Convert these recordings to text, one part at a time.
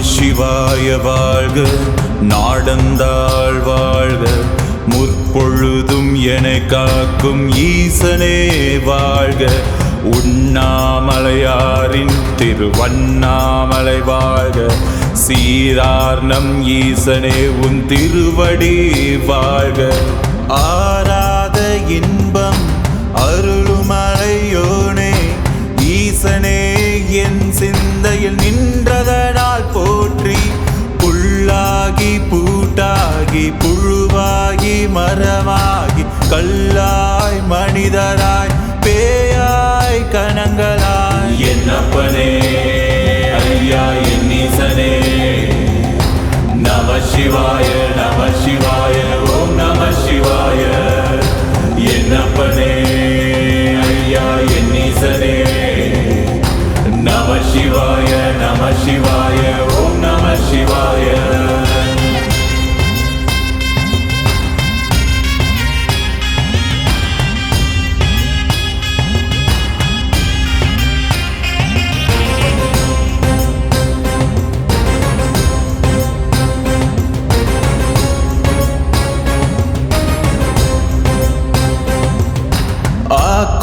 சிவாய வாழ்க நாடந்தாள் வாழ்க. முற்பொழுதும் என காக்கும் ஈசனே வாழ்க. உண்ணாமலையாரின் திருவண்ணாமலை வாழ்க. சீரார் நம் ஈசனே உன் திருவடி வாழ்க. ஆராத இன்பம் அருள் என்னப்பனே ஐயா என் நம சிவாய நம சிவாய ஓம் நம சிவாய என்னப்பனே ஐயா என்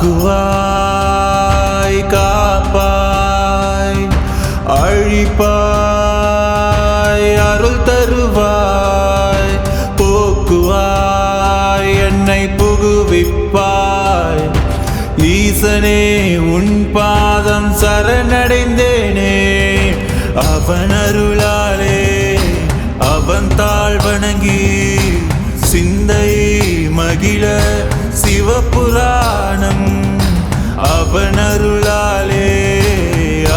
ஆக்குவாய் காப்பாய். அழிப்பாய் அருள் தருவாய். போக்குவாய் என்னை புகுவிப்பாய். ஈசனே உன் பாதம் சரணடைந்தேனே. அவன் அருளாலே அவன் தாழ் வணங்கி சிந்தை மகிழ சிவபுராணம். அவன் அருளாலே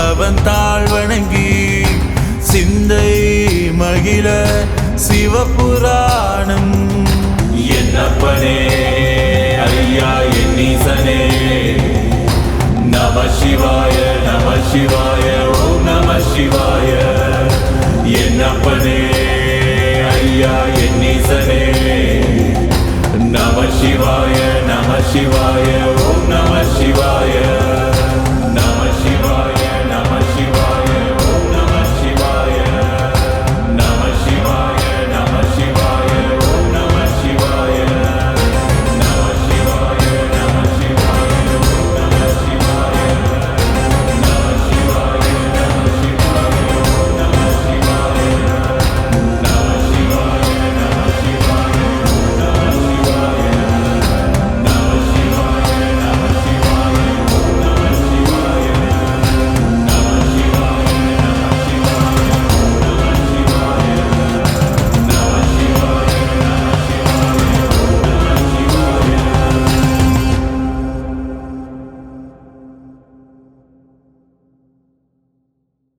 அவன் தாழ் வணங்கி சிந்தை மகிழ சிவபுராணம். என்னப்பனே ஐயா என் ஈசனே நம சிவாய நம சிவாய.